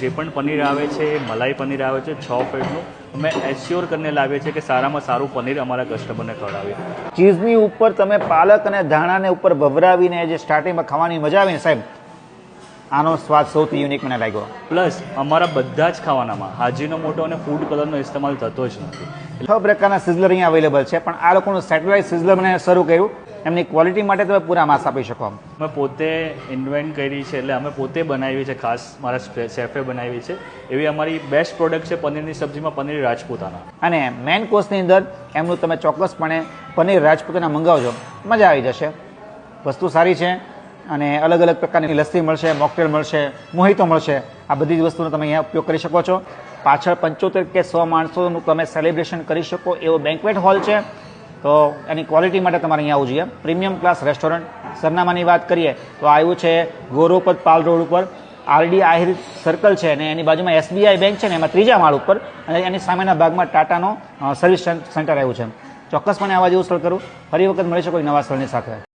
જે પણ પનીર આવે છે એ મલાઈ પનીર આવે છે છ ફેટનું અમે એશ્યોર કરીને લાવીએ છીએ કે સારામાં સારું પનીર અમારા કસ્ટમરને ખવડાવીએ. ચીઝની ઉપર તમે પાલક અને ધાણાને ઉપર ભભરાવીને જે સ્ટાર્ટિંગમાં ખાવાની મજા આવે ને સાહેબ આનો સ્વાદ સૌથી યુનિક મને લાગ્યો. પ્લસ અમારા બધા જ ખાવાનામાં હાજીનો મોટો અને ફૂડ કલરનો ઇસ્તેમાલ થતો જ નથી. છ પ્રકારના સિઝલર અહીંયા અવેલેબલ છે પણ આ લોકોનું સેટેલાઇટ સિઝલર મને શરૂ કર્યું. એમની ક્વોલિટી માટે તમે પૂરા માસ આપી શકો અમે પોતે ઇન્વેન્ટ કરી છે એટલે અમે પોતે બનાવી છે ખાસ મારા શેફે બનાવી છે. એવી અમારી બેસ્ટ પ્રોડક્ટ છે પનીરની સબ્જીમાં પનીર રાજપૂતાના. અને મેઇન કોર્સની અંદર એમનું તમે ચોક્કસપણે પનીર રાજપૂતાના મંગાવજો. મજા આવી જશે. વસ્તુ સારી છે અને અલગ અલગ પ્રકારની લસ્સી મળશે મોકટેલ મળશે મોહિતો મળશે. આ બધી જ વસ્તુનો તમે અહીંયા ઉપયોગ કરી શકો છો. પાછળ પંચોતેર કે સો માણસોનું તમે સેલિબ્રેશન કરી શકો એવો બેન્કવેટ હોલ છે. તો એની ક્વોલિટી માટે તમારે અહીંયા આવવું જોઈએ. પ્રીમિયમ ક્લાસ રેસ્ટોરન્ટ સરનામાની વાત કરીએ, તો આવ્યું છે ગોરોપદ પાલ રોડ ઉપર. આરડી આહિર સર્કલ છે અને એની બાજુમાં એસબીઆઈ બેંક છે ને એમાં ત્રીજા માળ ઉપર. અને એની સામેના ભાગમાં ટાટાનો સર્વિસ સેન્ટર આવ્યું છે. ચોક્કસપણે આવા જેવું સ્થળ કરું. ફરી વખત મળી શકો નવા સ્થળની સાથે.